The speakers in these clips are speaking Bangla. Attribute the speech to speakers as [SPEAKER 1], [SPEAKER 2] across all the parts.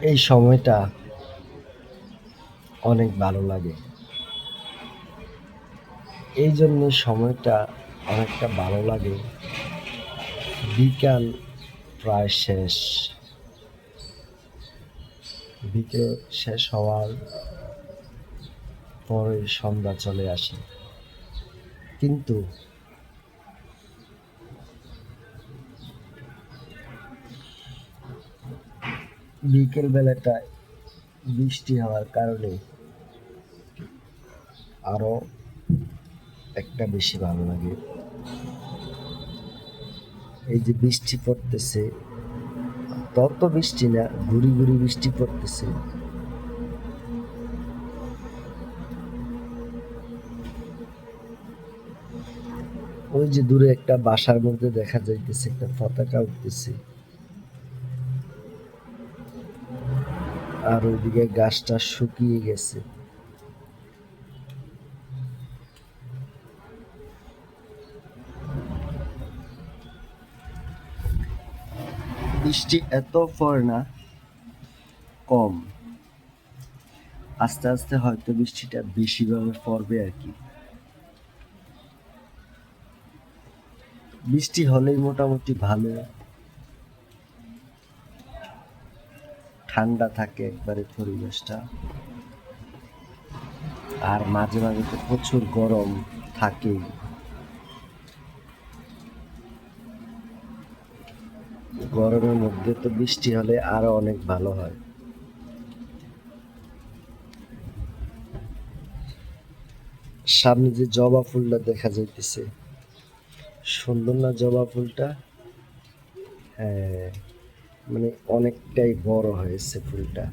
[SPEAKER 1] এই সময়টা অনেক ভালো লাগে। এই জন্য সময়টা অনেকটা ভালো লাগে। বিকাল প্রায় শেষ। বিকেল শেষ হওয়ার পরে সন্ধ্যা চলে আসে। কিন্তু বিকেল বেলাটায় বৃষ্টি হওয়ার কারণে আরও একটা বেশি ভালো লাগে। এই যে বৃষ্টি পড়তেছে, তত বৃষ্টি না, ঘুরি ঘুরি বৃষ্টি পড়তেছে। ওই যে দূরে একটা বাসার মধ্যে দেখা যাইতেছে, একটা পতাকা উঠতেছে। আর ওইদিকে গাছটা শুকিয়ে গেছে। বৃষ্টি এত পড়ে না কম। আস্তে আস্তে হয়তো বৃষ্টিটা বেশিভাবে পড়বে আর কি। বৃষ্টি হলেই মোটামুটি ভালো। ঠান্ডা থাকে একবারে পরিবেশটা। আর মাঝে মাঝে তো প্রচুর গরম থাকেই। গরমের মধ্যে তো বৃষ্টি হলে আরও অনেক ভালো হয়। সামনে যে জবা ফুলটা দেখা যাইতেছে। সুন্দর না জবা ফুলটা? হ্যাঁ। মানে অনেকটাই বড় হয়েছে ফুলটা।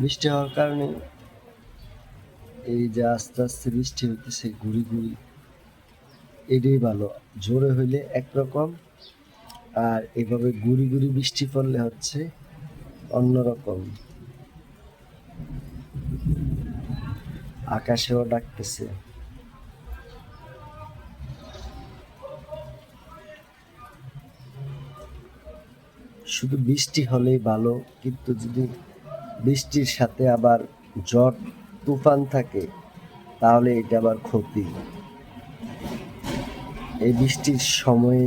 [SPEAKER 1] বৃষ্টি হওয়ার কারণে এই যে আস্তে আস্তে বৃষ্টি হইতেছে, ঘুরি ঘুরি, এটাই ভালো। জোরে হইলে একরকম আর এভাবে গুড়ি গুড়ি বৃষ্টি পড়লে হচ্ছে অন্যরকম। আকাশেও ডাকতেছে। শুধু বৃষ্টি হলেই ভালো, কিন্তু যদি বৃষ্টির সাথে আবার ঝড়, তুফান থাকে, তাহলে এটা আবার ক্ষতি। এই বৃষ্টির সময়ে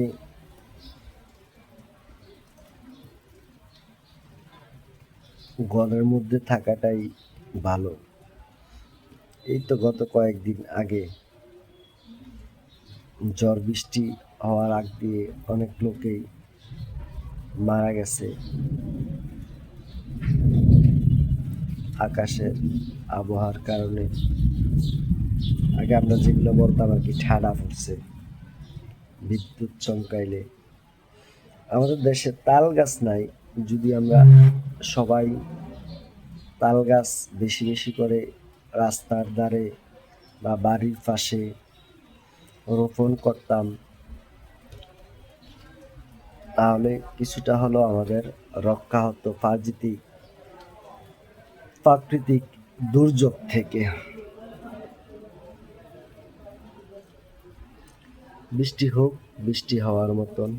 [SPEAKER 1] ঘরের মধ্যে থাকাটাই ভালো। এই তো গত কয়েকদিন আগে ঝড় বৃষ্টি হওয়ার আগ দিয়ে অনেক লোকেই মারা গেছে। আকাশের আবহাওয়ার কারণে। আগে আমরা যেগুলো বলতাম আর কি ঠাডা পড়ছে, বিদ্যুৎ চমকাইলে। আমাদের দেশে তাল গাছ নাই, যদি আমরা সবাই তাল গাছ বেশি বেশি করে রাস্তার ধারে বা বাড়ির পাশে রোপণ করতাম তাহলে কিছুটা হলো আমাদের রক্ষা হতো প্রাকৃতিক প্রাকৃতিক দুর্যোগ থেকে। বৃষ্টি হোক, বৃষ্টি হওয়ার মতন।